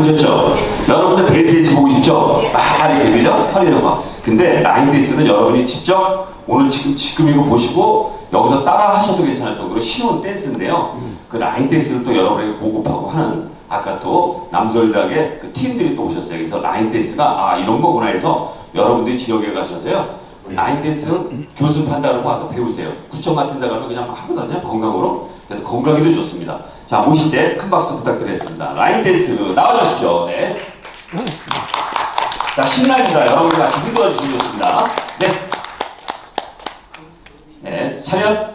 보셨죠? 여러분들 벨트댄스 보고 싶죠? 막 이렇게 그죠? 허리를 막. 근데 라인 댄스는 여러분이 직접 오늘 지금 지금 이거 보시고 여기서 따라 하셔도 괜찮을 정도로 쉬운 댄스인데요. 그 라인 댄스를 또 여러분에게 보급하고 하는 아까 또 남설대학의 그 팀들이 또 오셨어요. 그래서 라인 댄스가 아 이런 거구나 해서 여러분들이 지역에 가셔서요. 라인 댄스는 교수 판다고 와서 배우세요. 구청 같은 데 가면 그냥 막 하거든요. 건강으로. 그래서 건강에도 좋습니다. 자, 모실 때 큰 박수 부탁드리겠습니다. 라인 댄스 나와주십시오. 네. 자, 신나입니다. 여러분이 같이 흔들어 주시겠습니다. 네. 네, 차렷,